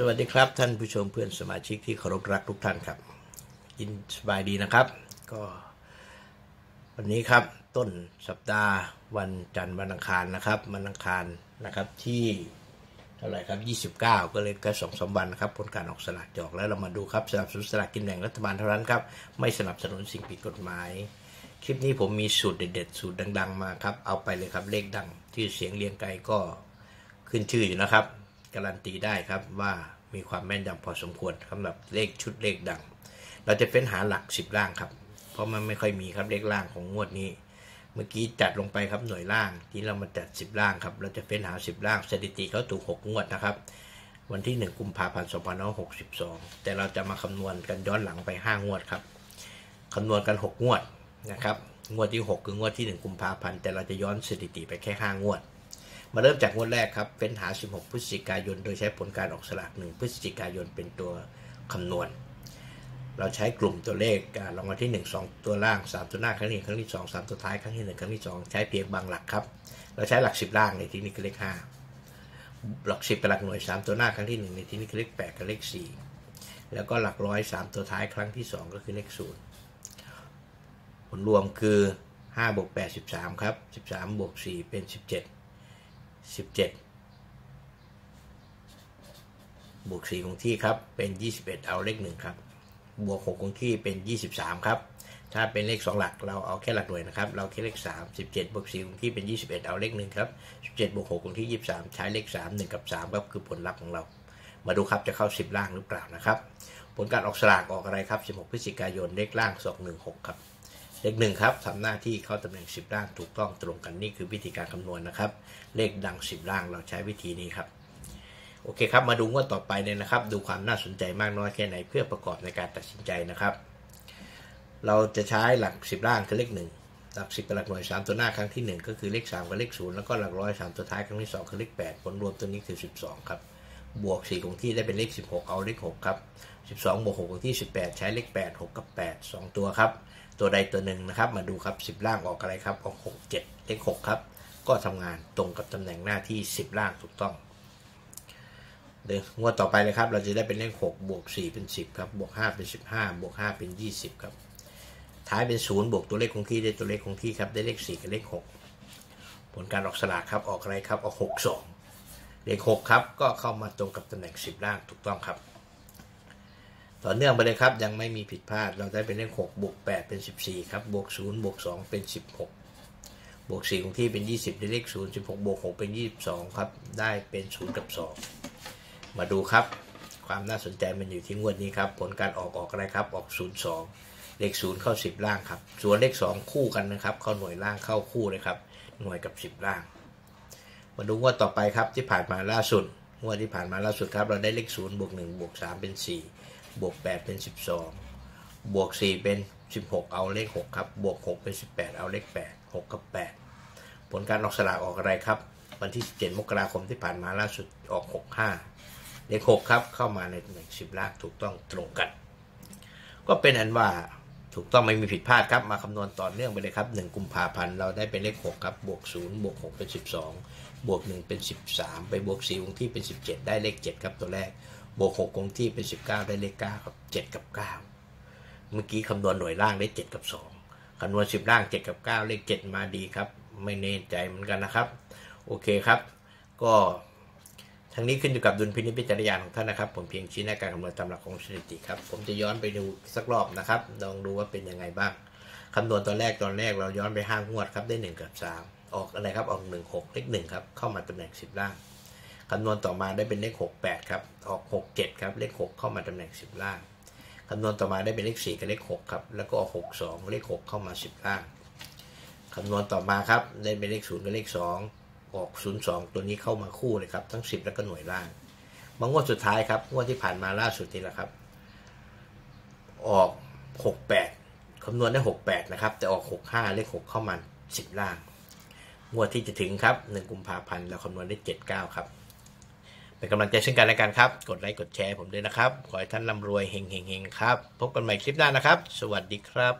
สวัสดีครับ ท่านผู้ชมเพื่อนสมาชิกที่เคารพรักทุกท่านครับยินสบายดีนะครับ ก็ วันนี้ครับต้นสัปดาห์วันจันทร์วันอังคารนะครับวันอังคารนะครับที่เท่าไหร่ครับ 29 ก็เลยก็สองสามวันนะครับผลการออกสลากจออกแล้วเรามาดูครับสนับสนุนสลากกินแบ่งรัฐบาลเท่านั้นครับไม่สนับสนุนสิ่งผิดกฎหมาย คลิปนี้ผมมีสูตรเด็ดๆ สูตรดัง ๆ มาครับเอาไปเลยครับเลขดังที่เสียงเรียงไกลก็ขึ้นชื่ออยู่นะครับ การันตีได้ครับว่ามีความแม่นยำพอสมควรสำหรับเลขชุดเลขดัง เราจะเฟ้นหาหลักสิบล่างครับ เพราะมันไม่ค่อยมีครับเลขล่างของงวดนี้ เมื่อกี้จัดลงไปครับหน่วยล่าง ที่เรามาจัดสิบล่างครับ เราจะเฟ้นหาสิบล่างสถิติเขาถูกหกงวดนะครับ วันที่หนึ่งกุมภาพันธ์สองพันหกสิบสองแต่เราจะมาคำนวณกันย้อนหลังไปห้างวดครับคำนวณกันหกงวดนะครับ งวดที่หกคืองวดที่หนึ่งกุมภาพันธ์ แต่เราจะย้อนสถิติไปแค่ห้างวด มาเริ่มจากงวดแรกครับเป็นหา 16 พฤศจิกายน โดยใช้ผลการออกสลาก 1 พฤศจิกายนเป็นตัวคำนวณ เราใช้กลุ่มตัวเลขรางวัลที่ 1 2 ตัวล่าง 3 ตัวหน้าครั้งที่1ครั้งที่ 2 3 ตัวท้ายครั้งที่ 1 ครั้งที่ 2 ใช้เพียงบางหลักครับ เราใช้หลัก 10 ล่างในที่นี้คือเลข 5 หลัก 10เป็นหลักหน่วย 3 ตัวหน้าครั้งที่ 1 ในที่นี้คือเลข 8 กับเลข 4 แล้วก็หลักร้อย 3 ตัวท้ายครั้งที่ 2 ก็คือเลข 0 ผลรวมคือ5บวก8 13 ครับ 13บวก4เป็น 17 17บวก4คงที่ครับเป็น21เอาเลข1ครับบวก6คงที่เป็น23ครับถ้าเป็นเลข2หลักเราเอาแค่หลักหน่วยนะครับเราแค่เลข3 17บวก4คงที่เป็น21เอาเลข1ครับ17บวก6คงที่23ใช้เลข3 1กับ3ครับคือผลลัพธ์ของเรา มาดูครับจะเข้า10ล่างหรือเปล่านะครับผลการออกสลากออกอะไรครับ 16 พฤศจิกายนเลขล่าง 216 ครับ เลขหนึ่งครับทำหน้าที่เข้าตำแหน่ง 10 ล่างถูกต้องตรงกันนี่คือวิธีการคำนวณนะครับ เลขดัง 10 ล่างเราใช้วิธีนี้ครับ โอเคครับ มาดูงวดต่อไปเลยนะครับ ดูความน่าสนใจมากน้อยแค่ไหนเพื่อประกอบในการตัดสินใจนะครับ เราจะใช้หลัก 10 ล่างคือเลข1หลัก10เป็นหลักหน่วย3ตัวหน้าครั้งที่1ก็คือเลข3กับเลข0แล้วก็หลักร้อย3ตัวท้ายครั้งที่2คือเลข8ผลรวมตัวนี้คือ12ครับบวก4คงที่ได้เป็นเลข16เอาเลข6ครับ12บวก6คงที่18ใช้เลข8 6กับ8 2ตัวครับ ตัวใดตัวหนึ่งนะครับ มาดูครับ 10 ล่างออกอะไรครับออก6 7เลข6ครับ ก็ทำงานตรงกับตำแหน่งหน้าที่ 10 ล่างถูกต้องเดี๋ยวงวดต่อไปเลยครับ เราจะได้เป็นเลข6บวก4เป็น 10ครับบวก5เป็น 15 บวก 5 เป็น 20 ครับ ท้ายเป็น 0 บวกตัวเลขคงที่ได้ตัวเลขคงที่ครับได้เลข 4 กับเลข 6 ผลการออกสลากครับออกอะไรครับออก 6 2เลข6ครับก็เข้ามาตรงกับตำแหน่ง 10 ล่างถูกต้องครับ ต่อเนื่องไปเลยครับ ยังไม่มีผิดพลาด เราได้เป็นเลข6บวก8เป็น 14 ครับ บวก0บวก2เป็น 16 บวก4คงที่เป็น 20 ได้เลข0 16 บวก6เป็น 22 ครับ ได้เป็น 0 กับ 2 มาดูครับ ความน่าสนใจมันอยู่ที่งวดนี้ครับ ผลการออกออกอะไรครับ ออก 0 2 เลข 0 เข้า 10 ล่างครับ ส่วนเลข 2 คู่กันนะครับ เข้าหน่วยล่างเข้าคู่เลยครับ หน่วยกับ 10 ล่าง มาดูงวดต่อไปครับที่ผ่านมาล่าสุด งวดที่ผ่านมาล่าสุดครับ เราได้เลข 0 บวก 1 บวก 3 เป็น 4 บวก 8 เป็น 12 บวก 4 เป็น 16 เอาเลข 6 ครับ บวก 6 เป็น 18 เอาเลข 8 6 กับ 8 ผลการออกสลากออกอะไรครับ วันที่ 17 มกราคมที่ผ่านมาล่าสุดออก 65 เลข 6 ครับ เข้ามาในตำแหน่ง10ลางถูกต้องตรงกัน ก็เป็นอันว่าถูกต้องไม่มีผิดพลาดครับ มาคำนวณต่อเนื่องไปเลยครับ 1 กุมภาพันธ์เราได้เป็นเลข 6 ครับ บวก 0 บวก 6 เป็น 12 บวก 1 เป็น 13 ไปบวก4คงที่เป็น 17 ได้เลข 7 ครับตัวแรก บวก6คงที่เป็น19ได้เลข9ครับ7กับ9เมื่อกี้คำนวณหน่วยล่างได้7กับ2คำนวณ10ล่าง7กับ9เลข7มาดีครับ ไม่แน่ใจเหมือนกันนะครับ โอเคครับ ก็ทั้งนี้ขึ้นอยู่กับดุลพินิจพิจารณาของท่านนะครับ ผมเพียงชี้แนะการคำนวณตามหลักของสถิติครับ ผมจะย้อนไปดูสักรอบนะครับลองดูว่าเป็นยังไงบ้างคำนวณตอนแรกตอนแรกเราย้อนไปห้างวดครับได้1กับ3ออกอะไรครับออก1 6เลข1ครับเข้ามาตำแหน่ง10ล่าง คำนวณต่อมาได้เป็นเลข 6 8 ครับ ออก 6 7 ครับ เลข 6 เข้ามาตำแหน่ง 10 ล่าง คำนวณต่อมาได้เป็นเลข 4 กับเลข 6 ครับ แล้วก็ออก 6 2 เลข 6 เข้ามา 10 ล่าง คำนวณต่อมาครับ ได้เป็นเลข 0 กับเลข 2 ออก 0 2 ตัวนี้เข้ามาคู่เลยครับ ทั้ง 10 แล้วก็หน่วยล่าง มางวดสุดท้ายครับ งวดที่ผ่านมาล่าสุดนี่แหละครับ ออก 68 คำนวณได้ 68 นะครับ แต่ออก 65 เลข 6 เข้ามา 10 ล่าง งวดที่จะถึงครับ 1 กุมภาพันธ์เราคำนวณได้ 79 ครับ เป็นกำลังใจเช่นกันและกันครับ กดไลค์กดแชร์ผมด้วยนะครับ ขอให้ท่านร่ำรวยเฮงๆๆครับ พบกันใหม่คลิปหน้านะครับ สวัสดีครับ